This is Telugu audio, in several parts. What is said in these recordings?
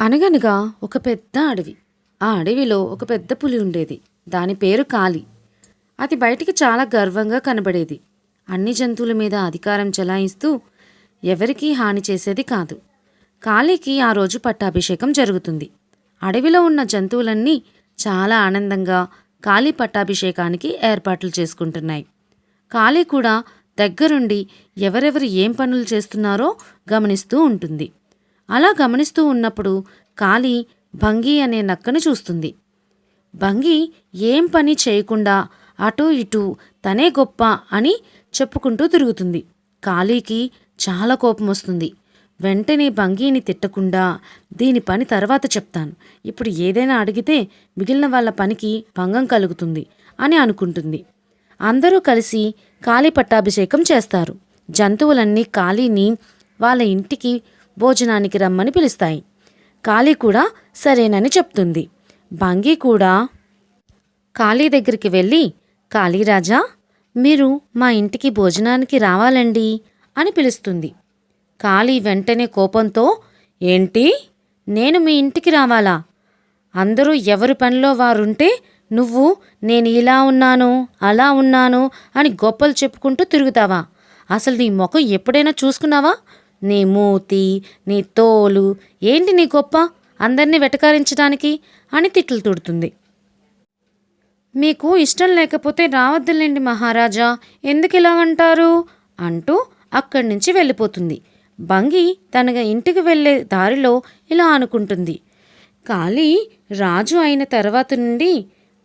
అనగనగా ఒక పెద్ద అడవి. ఆ అడవిలో ఒక పెద్ద పులి ఉండేది. దాని పేరు కాలి అది బయటికి చాలా గర్వంగా కనబడేది. అన్ని జంతువుల మీద అధికారం చెలాయిస్తూ ఎవరికీ హాని చేసేది కాదు. కాళీకి ఆ రోజు పట్టాభిషేకం జరుగుతుంది. అడవిలో ఉన్న జంతువులన్నీ చాలా ఆనందంగా కాళీ పట్టాభిషేకానికి ఏర్పాట్లు చేసుకుంటున్నాయి. కాళీ కూడా దగ్గరుండి ఎవరెవరు ఏం పనులు చేస్తున్నారో గమనిస్తూ ఉంటుంది. అలా గమనిస్తూ ఉన్నప్పుడు కాలి భంగి అనే నక్కను చూస్తుంది. భంగి ఏం పని చేయకుండా అటూ ఇటూ తనే గొప్ప అని చెప్పుకుంటూ తిరుగుతుంది. కాళీకి చాలా కోపం వస్తుంది. వెంటనే భంగిని తిట్టకుండా దీని పని తర్వాత చెప్తాను. ఇప్పుడు ఏదైనా అడిగితే మిగిలిన వాళ్ళ పనికి భంగం కలుగుతుంది అని అనుకుంటుంది. అందరూ కలిసి కాళీ పట్టాభిషేకం చేస్తారు. జంతువులన్నీ కాళీని వాళ్ళ ఇంటికి భోజనానికి రమ్మని పిలుస్తాయి. కాళీ కూడా సరేనని చెప్తుంది. భంగి కూడా కాళీ దగ్గరికి వెళ్ళి కాళీరాజా మీరు మా ఇంటికి భోజనానికి రావాలండి అని పిలుస్తుంది. కాళీ వెంటనే కోపంతో ఏంటి? నేను మీ ఇంటికి రావాలా? అందరూ ఎవరి పనిలో వారుంటే నువ్వు నేను ఇలా ఉన్నాను అలా ఉన్నాను అని గొప్పలు చెప్పుకుంటూ తిరుగుతావా? అసలు నీ ముఖం ఎప్పుడైనా చూసుకున్నావా? నీ మూతి నీ తోలు ఏంటి నీ గొప్ప? అందరినీ వెటకారించడానికి అని తిట్లు తుడుతుంది. మీకు ఇష్టం లేకపోతే రావద్దులేండి మహారాజా ఎందుకు ఇలా అంటారు? అంటూ అక్కడి నుంచి వెళ్ళిపోతుంది. భంగి తన ఇంటికి వెళ్ళే దారిలో ఇలా అనుకుంటుంది. కాళీ రాజు అయిన తర్వాత నుండి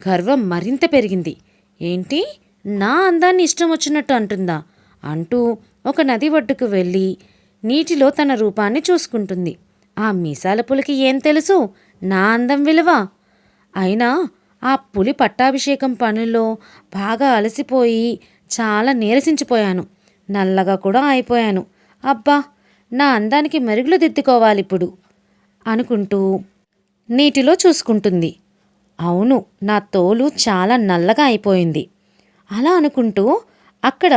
గర్వం మరింత పెరిగింది. ఏంటి? నా అందాన్ని ఇష్టం వచ్చినట్టు అంటుందా? అంటూ ఒక నది ఒడ్డుకు వెళ్ళి నీటిలో తన రూపాన్ని చూసుకుంటుంది. ఆ మీసాల పులికి ఏం తెలుసు? నా అందం విలువ. అయినా ఆ పులి పట్టాభిషేకం పనుల్లో బాగా అలసిపోయి చాలా నీరసించిపోయాను. నల్లగా కూడా అయిపోయాను. అబ్బా నా అందానికి మెరుగులు దిద్దుకోవాలిప్పుడు అనుకుంటూ నీటిలో చూసుకుంటుంది. అవును నా తోలు చాలా నల్లగా అయిపోయింది. అలా అనుకుంటూ అక్కడ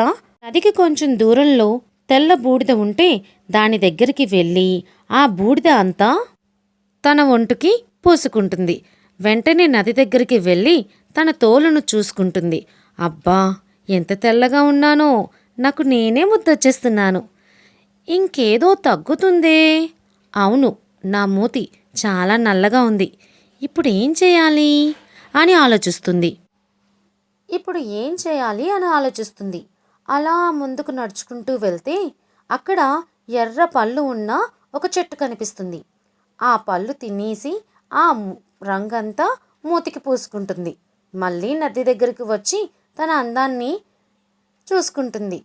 నదికి కొంచెం దూరంలో తెల్ల బూడిద ఉంటే దాని దగ్గరికి వెళ్ళి ఆ బూడిద అంతా తన ఒంటికి పూసుకుంటుంది. వెంటనే నది దగ్గరికి వెళ్ళి తన తోలును చూసుకుంటుంది. అబ్బా ఎంత తెల్లగా ఉన్నానో నాకు నేనే ముద్దొచ్చేస్తున్నాను ఇంకేదో తగ్గుతుందే. అవును నా మూతి చాలా నల్లగా ఉంది. ఇప్పుడు ఏం చేయాలి? అని ఆలోచిస్తుంది. ఇప్పుడు ఏం చేయాలి అని ఆలోచిస్తుంది. అలా ముందుకు నడుచుకుంటూ వెళ్తే అక్కడ ఎర్ర పళ్ళు ఉన్న ఒక చెట్టు కనిపిస్తుంది. ఆ పళ్ళు తినేసి ఆ రంగంతా మూతికి పూసుకుంటుంది. మళ్ళీ నది దగ్గరికి వచ్చి తన అందాన్ని చూసుకుంటుంది.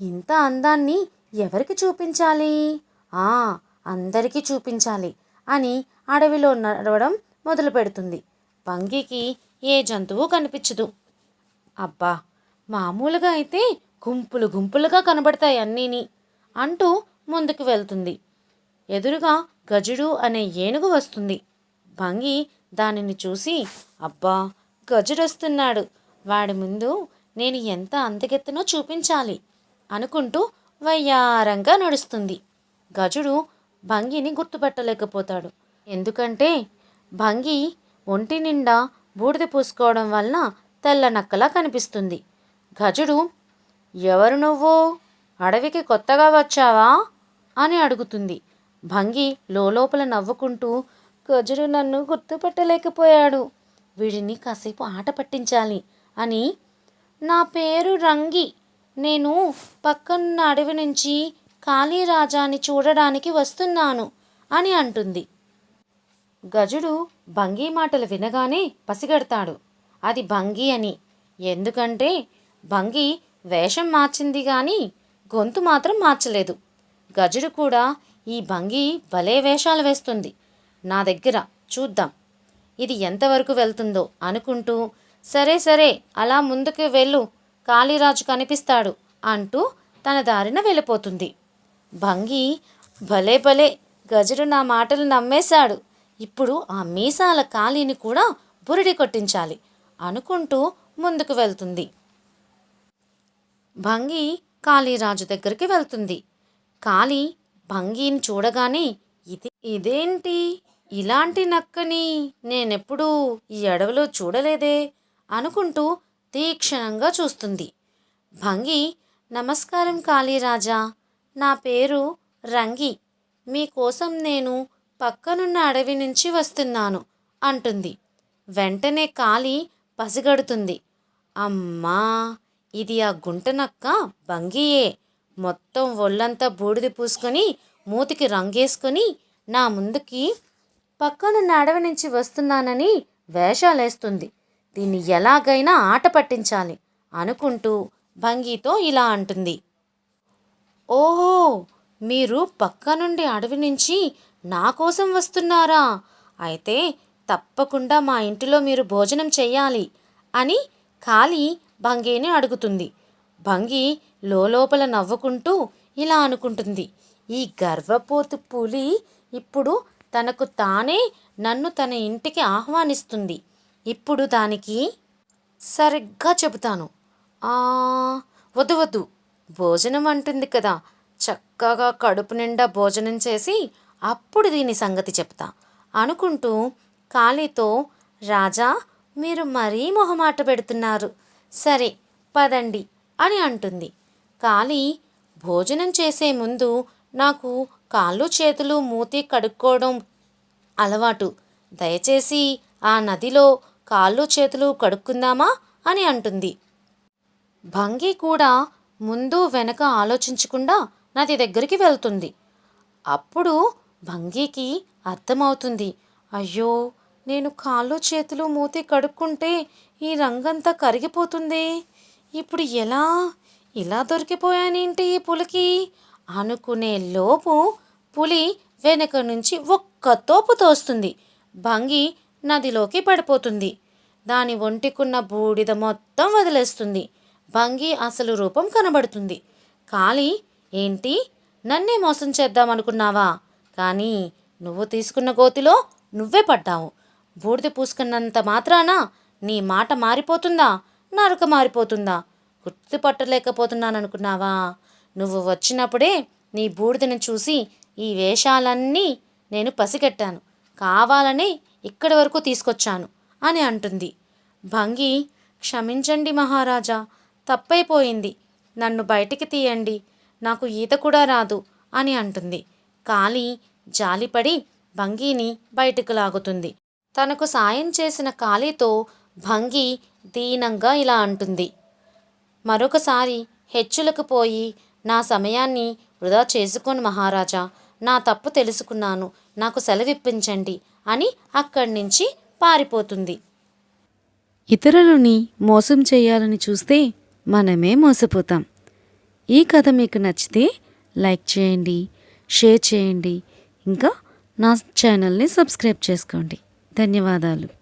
ఇంత అందాన్ని ఎవరికి చూపించాలి? ఆ అందరికీ చూపించాలి అని అడవిలో నడవడం మొదలు పెడుతుంది. పంగికి ఏ జంతువు కనిపించదు. అబ్బా మామూలుగా అయితే గుంపులు గుంపులుగా కనబడతాయి అన్నీని అంటూ ముందుకు వెళ్తుంది. ఎదురుగా గజుడు అనే ఏనుగు వస్తుంది. భంగి దానిని చూసి అబ్బా గజుడొస్తున్నాడు. వాడి ముందు నేను ఎంత అందగెత్తనో చూపించాలి అనుకుంటూ వయ్యారంగా నడుస్తుంది. గజుడు భంగిని గుర్తుపట్టలేకపోతాడు. ఎందుకంటే భంగి ఒంటి నిండా బూడిద పూసుకోవడం వలన తెల్ల నక్కలా కనిపిస్తుంది. గజుడు ఎవరు నువ్వు? అడవికి కొత్తగా వచ్చావా? అని అడుగుతుంది. భంగి లోపల నవ్వుకుంటూ గజుడు నన్ను గుర్తుపట్టలేకపోయాడు. వీడిని కాసేపు ఆట పట్టించాలి అని. నా పేరు రంగి. నేను పక్కనున్న అడవి నుంచి కాళీరాజాని చూడడానికి వస్తున్నాను అని అంటుంది. గజుడు భంగి మాటలు వినగానే పసిగడతాడు. అది భంగి అని. ఎందుకంటే భంగి వేషం మార్చింది కానీ గొంతు మాత్రం మార్చలేదు. గజుడు కూడా ఈ భంగి భలే వేషాలు వేస్తుంది. నా దగ్గర చూద్దాం. ఇది ఎంతవరకు వెళ్తుందో అనుకుంటూ సరే సరే అలా ముందుకు వెళ్ళు. కాళీరాజు కనిపిస్తాడు అంటూ తన దారిన వెళ్ళిపోతుంది. భంగి భలే భలే గజుడు నా మాటలు నమ్మేశాడు. ఇప్పుడు ఆ మీసాల కాళీని కూడా బురిడి కొట్టించాలి అనుకుంటూ ముందుకు వెళ్తుంది. భంగి కాళీరాజు దగ్గరికి వెళ్తుంది. కాళీ భంగిని చూడగానే ఇది ఇదేంటి? ఇలాంటి నక్కని నేనెప్పుడూ ఈ అడవిలో చూడలేదే అనుకుంటూ తీక్షణంగా చూస్తుంది. భంగి నమస్కారం కాళీరాజా. నా పేరు రంగి. మీకోసం నేను పక్కనున్న అడవి నుంచి వస్తున్నాను అంటుంది. వెంటనే కాళీ పసిగడుతుంది. అమ్మా! ఇది ఆ గుంటనక్క భంగియే మొత్తం ఒళ్ళంతా బూడిద పూసుకొని మూతికి రంగేసుకొని నా ముందుకి పక్కనున్న అడవి నుంచి వస్తున్నానని వేషాలేస్తుంది. దీన్ని ఎలాగైనా ఆట పట్టించాలి అనుకుంటూ భంగితో ఇలా అంటుంది. ఓహో మీరు పక్క నుండి అడవి నుంచి నా కోసం వస్తున్నారా? అయితే తప్పకుండా మా ఇంటిలో మీరు భోజనం చెయ్యాలి అని కాలి భంగిని అడుగుతుంది. భంగి లోపల నవ్వుకుంటూ ఇలా అనుకుంటుంది. ఈ గర్వపోతు పులి ఇప్పుడు తనకు తానే నన్ను తన ఇంటికి ఆహ్వానిస్తుంది. ఇప్పుడు దానికి సరిగ్గా చెబుతాను. వద్దు వద్దు. భోజనం అంటుంది కదా. చక్కగా కడుపు నిండా భోజనం చేసి అప్పుడు దీని సంగతి చెప్తా. అనుకుంటూ కాళీతో రాజా మీరు మరీ మొహమాట పెడుతున్నారు. సరే పదండి అని అంటుంది. కాళీ భోజనం చేసే ముందు నాకు కాళ్ళు చేతులు మూతి కడుక్కోవడం అలవాటు. దయచేసి ఆ నదిలో కాళ్ళు చేతులు కడుక్కుందామా అని అంటుంది. భంగి కూడా ముందు వెనక ఆలోచించకుండా నది దగ్గరికి వెళ్తుంది. అప్పుడు భంగికి అర్థమవుతుంది. అయ్యో నేను కాళ్ళు చేతులు మూతి కడుక్కుంటే ఈ రంగంతా కరిగిపోతుంది. ఇప్పుడు ఎలా? ఇలా దొరికిపోయానేంటి ఈ పులికి? అనుకునే లోపు పులి వెనక నుంచి ఒక్క తోపు తోస్తుంది. భంగి నదిలోకి పడిపోతుంది. దాని ఒంటికున్న బూడిద మొత్తం వదిలేస్తుంది. భంగి అసలు రూపం కనబడుతుంది. కాలి ఏంటి? నన్నే మోసం చేద్దామనుకున్నావా? కానీ నువ్వు తీసుకున్న గోతిలో నువ్వే పడ్డావు. బూడిద పూసుకున్నంత మాత్రాన నీ మాట మారిపోతుందా? నరక మారిపోతుందా? గుర్తుపట్టలేకపోతున్నాననుకున్నావా నువ్వు వచ్చినప్పుడే నీ బూడిదను చూసి ఈ వేషాలన్నీ నేను పసిగట్టాను. కావాలని ఇక్కడి వరకు తీసుకొచ్చాను అని అంటుంది. భంగి క్షమించండి మహారాజా తప్పైపోయింది. నన్ను బయటికి తీయండి. నాకు ఈత కూడా రాదు అని అంటుంది. కాలి జాలిపడి భంగిని బయటకు లాగుతుంది. తనకు సాయం చేసిన కాళీతో భంగి దీనంగా ఇలా అంటుంది. మరొకసారి హెచ్చులకు పోయి నా సమయాన్ని వృధా చేసుకోను మహారాజా. నా తప్పు తెలుసుకున్నాను. నాకు సెలవిప్పించండి అని అక్కడి నుంచి పారిపోతుంది. ఇతరులని మోసం చేయాలని చూస్తే మనమే మోసపోతాం. ఈ కథ మీకు నచ్చితే లైక్ చేయండి షేర్ చేయండి. ఇంకా నా ఛానల్ని సబ్స్క్రైబ్ చేసుకోండి. ధన్యవాదాలు.